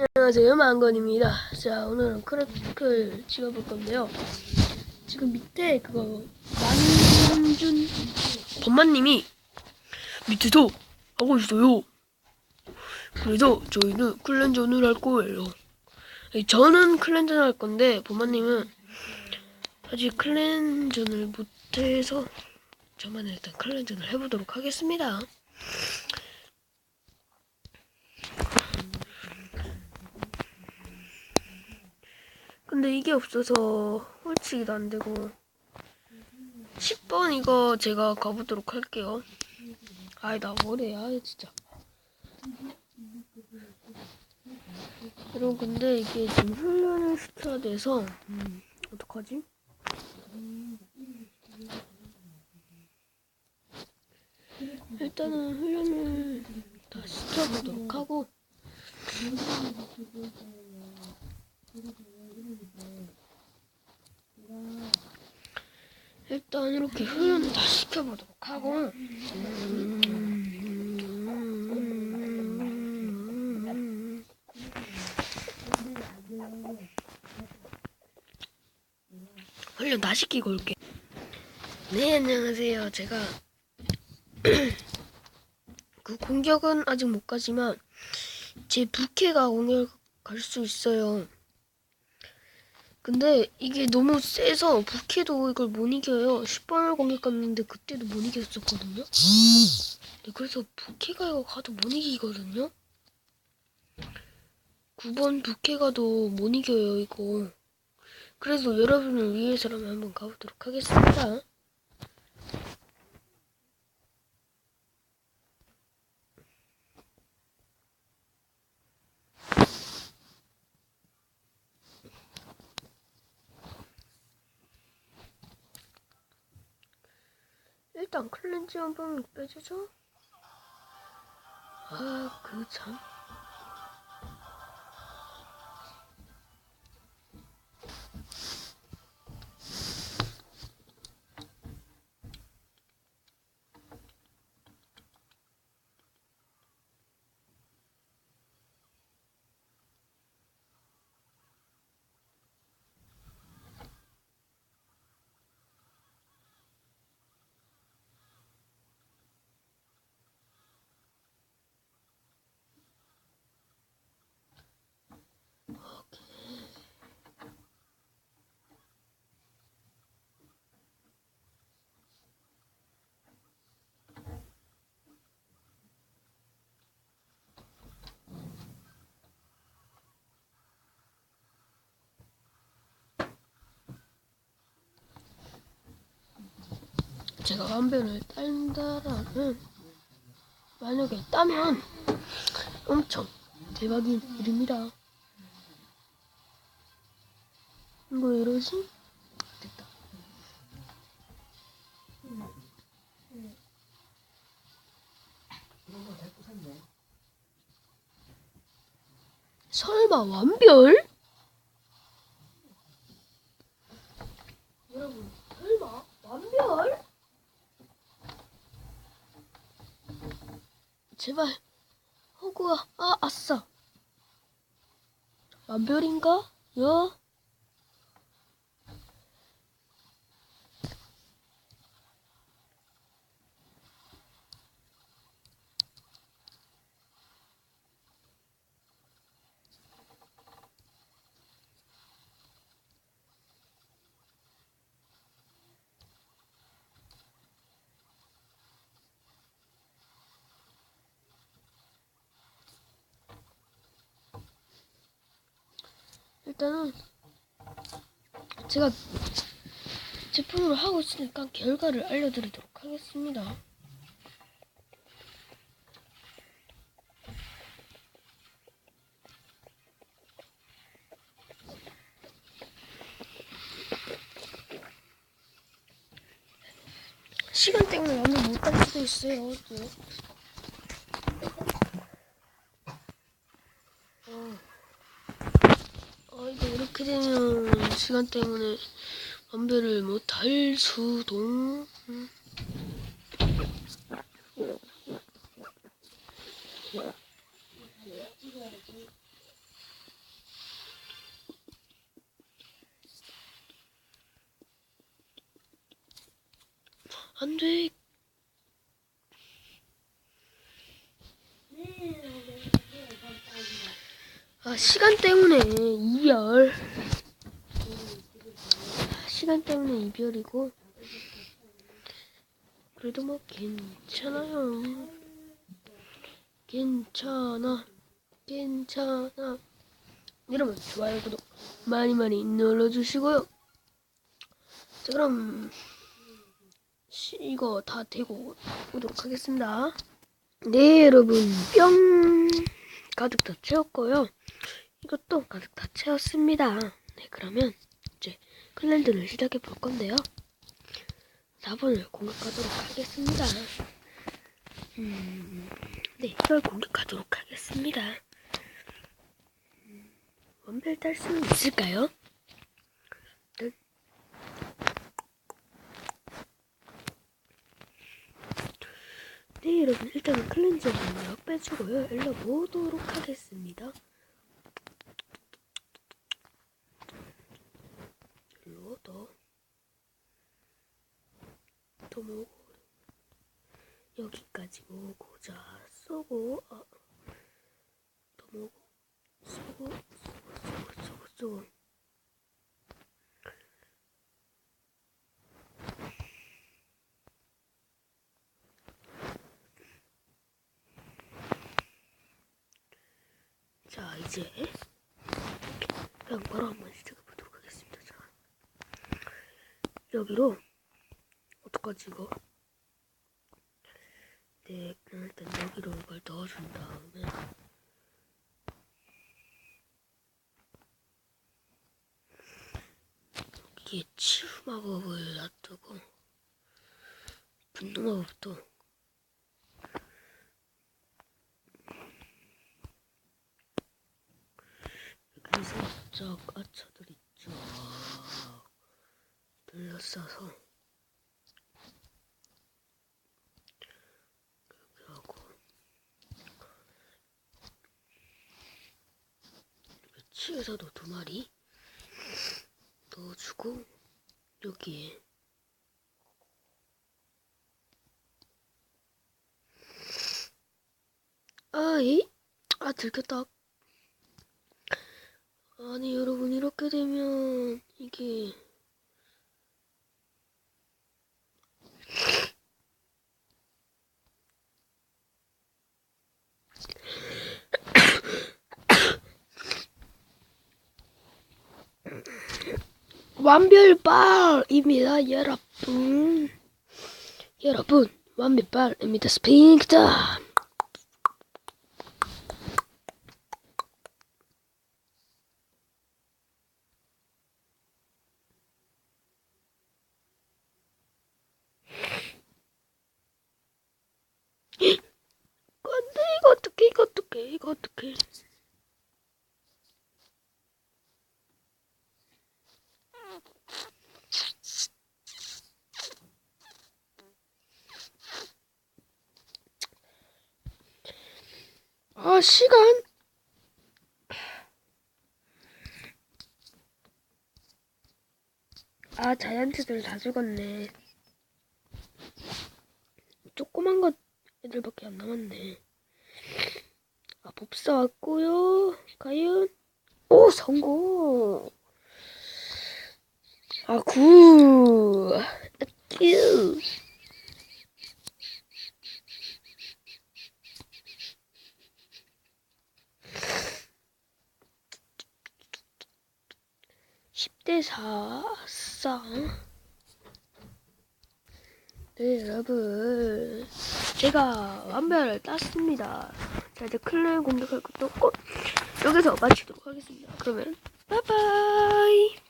안녕하세요 망건입니다. 자 오늘은 크래크를 찍어볼 건데요. 지금 밑에 그거 만준 범만님이 밑에서 하고 있어요. 그래서 저희는 클렌전을 할 거예요. 저는 클렌전을 할 건데 범만님은 아직 클렌전을 못해서 저만 일단 클렌전을 해보도록 하겠습니다 근데 이게 없어서 홀치기도 안 되고. 10번 이거 제가 가보도록 할게요. 아이 나 뭐래 아이 진짜. 여러분 근데 이게 지금 훈련을 시켜야 돼서 음, 어떡하지? 일단은 훈련을 다 시켜보도록 하고 일단 이렇게 훈련을 다 시켜보도록 하고. 훈련 다 시키고 올게. 네 안녕하세요. 제가 그 공격은 아직 못 가지만 제 부캐가 공격 갈 수 있어요 근데 이게 너무 세서 부캐도 이걸 못 이겨요. 10번을 공격했는데 그때도 못 이겼었거든요. 네, 그래서 부캐가 이거 가도 못 이기거든요. 9번 부캐 가도 못 이겨요 이거. 그래서 여러분을 위해서라면 한번 가보도록 하겠습니다. 일단 클렌즈 한번 빼주죠. 아, 그 참. 제가 완변을 딴다라는 만약에 따면 엄청 대박인 일입니다. 이거 이러지? 됐다. 설마 완별? 여러분 설마 완별? 제발 호구야 아 아싸 완별인가? 여? 일단은 제가 제품으로 하고 있으니까 결과를 알려드리도록 하겠습니다. 시간 때문에 완전 못갈 수도 있어요. 또. 되는 시간 때문에 완배를 못할 수도. 안돼. 아 시간 때문에 이별. 시간 때문에 이별이고. 그래도 뭐 괜찮아요. 괜찮아. 괜찮아. 여러분 좋아요 구독 많이 많이 눌러주시고요. 자 그럼 시- 이거 다 되고 오도록 하겠습니다. 네 여러분 뿅 가득 다 채웠고요. 이것도 가득 다 채웠습니다. 네 그러면 클랜드를 시작해 볼 건데요. 4번을 공격하도록 하겠습니다. 음, 네 이걸 공격하도록 하겠습니다. 원벨 딸 수는 있을까요? 네. 네 여러분 일단은 클렌저 능력 빼주고요 일로 모도록 하겠습니다 일로 더 더 모으고 여기까지 모으고 자 쏘고 어, 더 모으고 쏘고 쏘고 쏘고 쏘고 쏘고 자 이제 그냥 바로 한번 시작해 보도록 하겠습니다. 자 여기로 이거? 네 그냥 일단 여기로 이걸 넣어준 다음에 여기에 치유 마법을 놔두고 분노 마법도 그래서 쫙 아차들이 쫙 둘러싸서 그렇게 하고 치에서도 두 마리? 넣어주고 여기에. 아이? 아 들켰다. 아니 여러분 이렇게 되면 이게 완별발입니다 여러분. 여러분 완별발입니다. 스핑크다. 안돼 이거 어떡해 이거 어떡해 이거 어떡해 아 시간? 아 자이언트들 다 죽었네. 조그만 것 애들밖에 안 남았네. 아 법사 왔고요. 과연? 오 성공! 아 구! 큐 십대사 싸. 네, 여러분. 제가 완별을 땄습니다. 자, 이제 클랜 공격할 것도 없고, 여기서 마치도록 하겠습니다. 그러면, 빠이빠이!